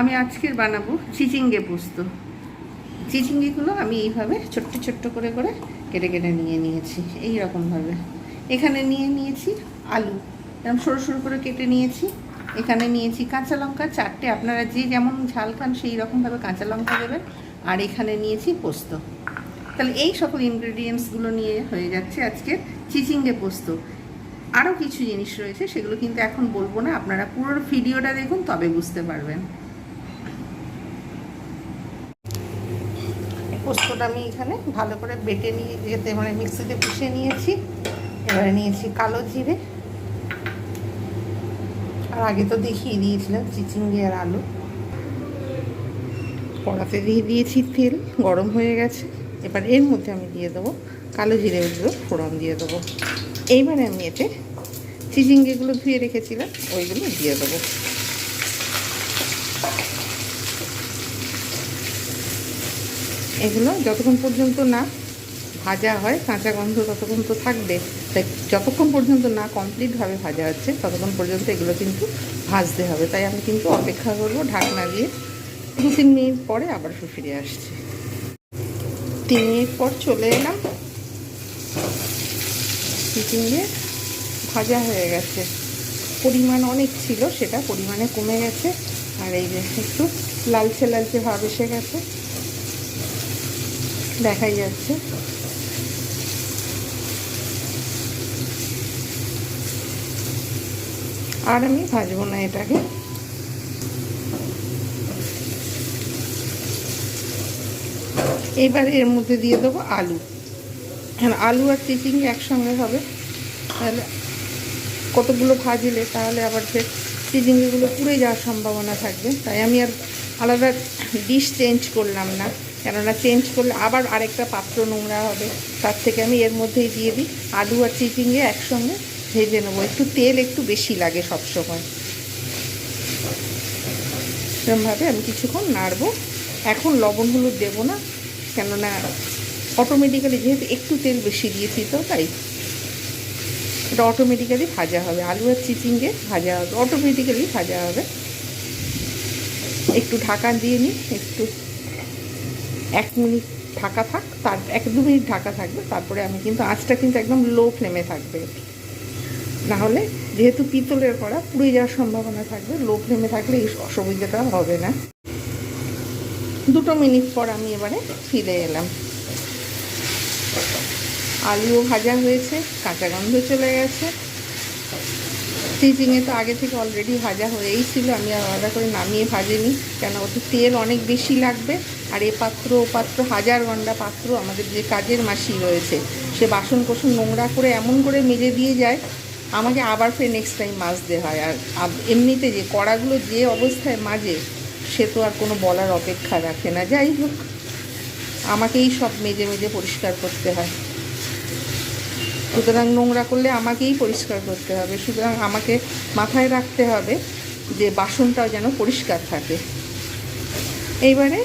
আমি আজকের বানাবো চিচিঙ্গে পোস্ত। চিচিঙ্গিগুলো আমি এইভাবে ছোট্ট ছোট্ট করে করে কেটে কেটে নিয়ে নিয়েছি এই রকমভাবে এখানে নিয়ে নিয়েছি আলু। এরকম সরু সরু করে কেটে নিয়েছি। এখানে নিয়েছি কাঁচা লঙ্কা, চারটে। আপনারা যে যেমন ঝাল খান সেই রকমভাবে কাঁচা লঙ্কা দেবেন। আর এখানে নিয়েছি পোস্ত। তাহলে এই সকল ইনগ্রেডিয়েন্টসগুলো নিয়ে হয়ে যাচ্ছে আজকের চিচিঙ্গে পোস্ত। আরও কিছু জিনিস রয়েছে, সেগুলো কিন্তু এখন বলব না। আপনারা পুরো ভিডিওটা দেখুন, তবে বুঝতে পারবেন। পোস্তটা আমি এখানে ভালো করে বেটে নিয়ে যেতে মানে মিক্সিতে পিষে নিয়েছি। এবারে নিয়েছি কালো জিরে। আর আগে তো দেখিয়ে দিয়েছিলাম চিচিঙ্গি আর আলু। কড়াতে দিয়ে দিয়েছি তেল, গরম হয়ে গেছে। এবার এর মধ্যে আমি দিয়ে দেবো কালো জিরে ওগুলো ফোড়ন দিয়ে দেবো। এইবারে আমি এতে চিচিঙ্গিগুলো ধুয়ে রেখেছিলাম, ওইগুলো দিয়ে দেবো। এগুলো যতক্ষণ পর্যন্ত না ভাজা হয়, কাঁচা গন্ধ ততক্ষণ তো থাকবে। তাই যতক্ষণ পর্যন্ত না কমপ্লিটভাবে ভাজা হচ্ছে, ততক্ষণ পর্যন্ত এগুলো কিন্তু ভাজতে হবে। তাই আমি কিন্তু অপেক্ষা করব ঢাকনা দিয়ে। দু তিন মিনিট পরে আবার ফিরে আসছি। তিন মিনিট পর চলে এলাম। চিচিঙ্গে ভাজা হয়ে গেছে। পরিমাণ অনেক ছিল, সেটা পরিমাণে কমে গেছে। আর এই যে একটু লালচে লালচে ভাব এসে গেছে। দেখাই যাচ্ছে। আর আমি ভাজবো না এটাকে। এবারে এর মধ্যে দিয়ে দেবো আলু। হ্যাঁ আলু আর চিচিঙ্গি একসঙ্গে হবে। তাহলে কতগুলো ভাজলে তাহলে আবার ফের চিচিঙ্গিগুলো পুড়ে যাওয়ার সম্ভাবনা থাকবে। তাই আমি আর আলাদা ডিশ চেঞ্জ করলাম না। কেননা চেঞ্জ করলে আবার আরেকটা পাত্র নোংরা হবে। তার থেকে আমি এর মধ্যেই দিয়ে দিই। আলু আর চিচিঙ্গে একসঙ্গে ভেজে নেব। একটু তেল একটু বেশি লাগে সবসময়। এরকমভাবে আমি কিছুক্ষণ নাড়বো। এখন লবণ হলুদ দেবো না। কেননা অটোমেটিক্যালি যেহেতু একটু তেল বেশি দিয়েছি তো তাই। এটা অটোমেটিক্যালি ভাজা হবে। আলু আর চিচিঙ্গে ভাজা হবে। অটোমেটিক্যালি ভাজা হবে। একটু ঢাকা দিয়ে নিই, একটু এক মিনিট ঢাকা থাক, তার এক দু মিনিট ঢাকা থাকবে, তারপরে আমি কিন্তু আঁচটা কিন্তু একদম লো ফ্লেমে থাকবে। নাহলে যেহেতু পিতলের কড়া, পুড়ে যাওয়ার সম্ভাবনা থাকবে, লো ফ্লেমে থাকলে এই অসুবিধাটা হবে না। দুটো মিনিট পর আমি এবারে ফিরে এলাম। আলুও ভাজা হয়েছে, কাঁচা গন্ধ চলে গেছে। চিচিংয়ে তো আগে থেকে অলরেডি ভাজা হয়েই ছিল, আমি আলাদা করে নামিয়ে ভাজিনি, কেন ওতে তেল অনেক বেশি লাগবে, আর এ পাত্র ও পাত্র, হাজার গন্ডা পাত্র আমাদের যে কাজের মাসি রয়েছে, সে বাসন কোসন নোংরা করে এমন করে মেজে দিয়ে যায়, আমাকে আবার ফের নেক্সট টাইম মাজতে হয়, আর এমনিতে যে কড়াগুলো যে অবস্থায় মাজে, সে তো আর কোনো বলার অপেক্ষা রাখে না, যাই হোক, আমাকেই সব মেজে মেজে পরিষ্কার করতে হয়। সুতরাং নোংরা করলে আমাকেই পরিষ্কার করতে হবে। সুতরাং আমাকে মাথায় রাখতে হবে যে বাসনটাও যেন পরিষ্কার থাকে। এইবারে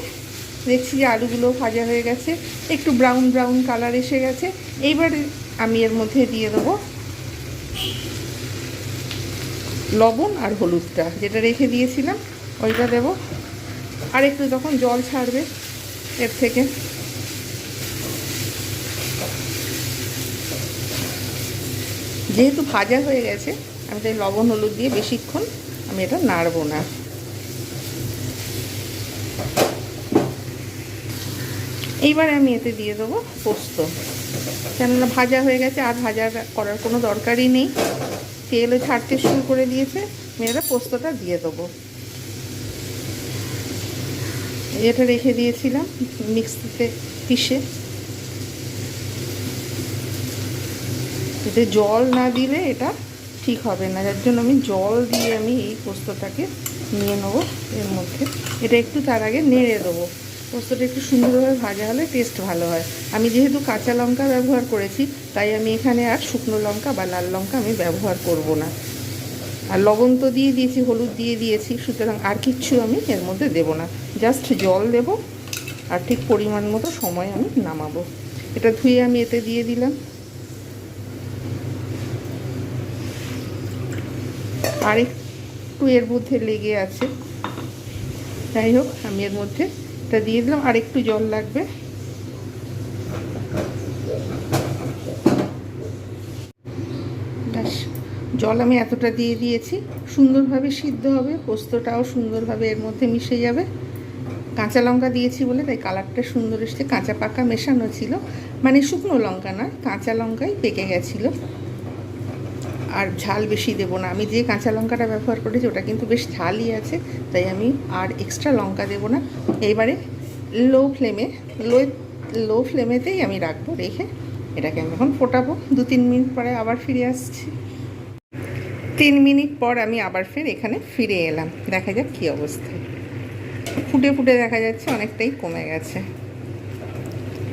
দেখছি যে আলুগুলো ভাজা হয়ে গেছে, একটু ব্রাউন ব্রাউন কালার এসে গেছে। এইবারে আমি এর মধ্যে দিয়ে দেবো লবণ আর হলুদটা, যেটা রেখে দিয়েছিলাম, ওইটা দেব। আর একটু তখন জল ছাড়বে, এর থেকে যেহেতু ভাজা হয়ে গেছে, আমি তাই লবণ, হলুদ দিয়ে বেশিক্ষণ আমি এটা নাড়বো না। এইবারে আমি এতে দিয়ে দেবো পোস্ত। কেননা ভাজা হয়ে গেছে, আর ভাজা করার কোনো দরকারই নেই। তেলও ছাড়তে শুরু করে দিয়েছে, আমি এটা পোস্তটা দিয়ে দেবো। এটা রেখে দিয়েছিলাম মিক্সিতে পিষে। এতে জল না দিলে এটা ঠিক হবে না। যার জন্য আমি জল দিয়ে আমি এই পোস্তটাকে নিয়ে নেব এর মধ্যে। এটা একটু তার আগে নেড়ে দেবো। পোস্তটা একটু সুন্দরভাবে ভাজা হলে টেস্ট ভালো হয়। আমি যেহেতু কাঁচা লঙ্কা ব্যবহার করেছি, তাই আমি এখানে আর শুকনো লঙ্কা বা লাল লঙ্কা আমি ব্যবহার করব না। আর লবণ তো দিয়ে দিয়েছি, হলুদ দিয়ে দিয়েছি, সুতরাং আর কিচ্ছু আমি এর মধ্যে দেব না। জাস্ট জল দেব আর ঠিক পরিমাণ মতো সময় আমি নামাবো। এটা ধুয়ে আমি এতে দিয়ে দিলাম। আর একটু এর মধ্যে লেগে আছে। যাই হোক, আমি এর মধ্যে এটা দিয়ে দিলাম। আর একটু জল লাগবে। ব্যাস, জল আমি এতটা দিয়ে দিয়েছি। সুন্দরভাবে সিদ্ধ হবে, পোস্তটাও সুন্দরভাবে এর মধ্যে মিশে যাবে। কাঁচা লঙ্কা দিয়েছি বলে, তাই কালারটা সুন্দর এসছে। কাঁচা পাকা মেশানো ছিল। মানে শুকনো লঙ্কা না কাঁচা লঙ্কাই পেকে গেছিল। আর ঝাল বেশি দেবো না। আমি যে কাঁচা লঙ্কাটা ব্যবহার করেছি, ওটা কিন্তু বেশ ঝালই আছে, তাই আমি আর এক্সট্রা লঙ্কা দেবো না। এবারে লো ফ্লেমে লো লো ফ্লেমেতেই আমি রাখব, রেখে এটাকে আমি এখন ফোটাবো। দু তিন মিনিট পরে আবার ফিরে আসছি। তিন মিনিট পর আমি আবার ফের এখানে ফিরে এলাম। দেখা যাক কী অবস্থা। ফুটে ফুটে দেখা যাচ্ছে অনেকটাই কমে গেছে।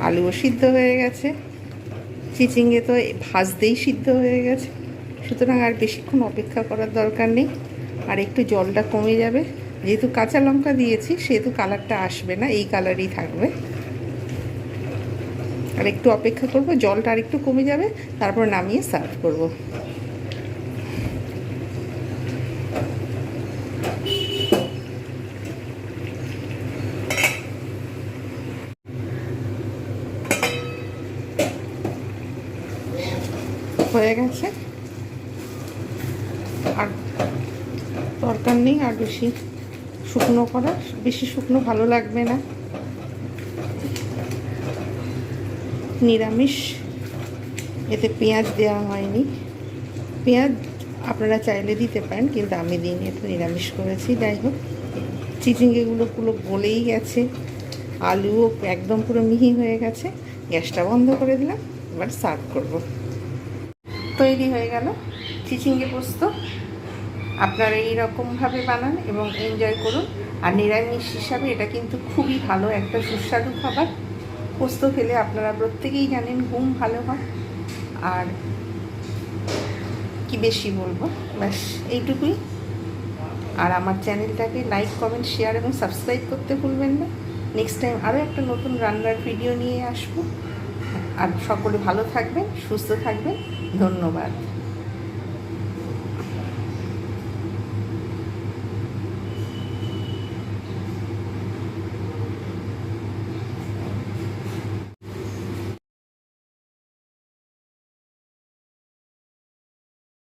আলুও সিদ্ধ হয়ে গেছে। চিচিঙ্গে তো ভাজতেই সিদ্ধ হয়ে গেছে। সুতরাং আর বেশিক্ষণ অপেক্ষা করার দরকার নেই। আর একটু জলটা কমে যাবে। যেহেতু কাঁচা লঙ্কা দিয়েছি, সেহেতু কালারটা আসবে না, এই কালারই থাকবে। আর একটু অপেক্ষা করব, জলটা আর একটু কমে যাবে, তারপর নামিয়ে সার্ভ করব। হয়ে গেছে আর দরকার নেই, আর বেশি শুকনো করা। বেশি শুকনো ভালো লাগবে না। নিরামিষ। এতে পেঁয়াজ দেওয়া হয়নি। পেঁয়াজ আপনারা চাইলে দিতে পারেন, কিন্তু আমি দিইনি এটা নিরামিষ করেছি। যাই হোক, চিচিঙ্গেগুলো পুরো গলেই গেছে। আলুও একদম পুরো মিহি হয়ে গেছে। গ্যাসটা বন্ধ করে দিলাম, এবার সার্ভ করব। তৈরি হয়ে গেল চিচিঙ্গে পোস্ত। আপনারা এই রকমভাবে বানান এবং এনজয় করুন। আর নিরামিষ হিসাবে এটা কিন্তু খুবই ভালো, একটা সুস্বাদু খাবার। পোস্ত খেলে আপনারা প্রত্যেকেই জানেন ঘুম ভালো হয়। আর কি বেশি বলব? ব্যাস, এইটুকুই। আর আমার চ্যানেলটাকে লাইক কমেন্ট শেয়ার এবং সাবস্ক্রাইব করতে ভুলবেন না। নেক্সট টাইম আরও একটা নতুন রান্নার ভিডিও নিয়ে আসব। আর সকলে ভালো থাকবেন, সুস্থ থাকবেন। ধন্যবাদ।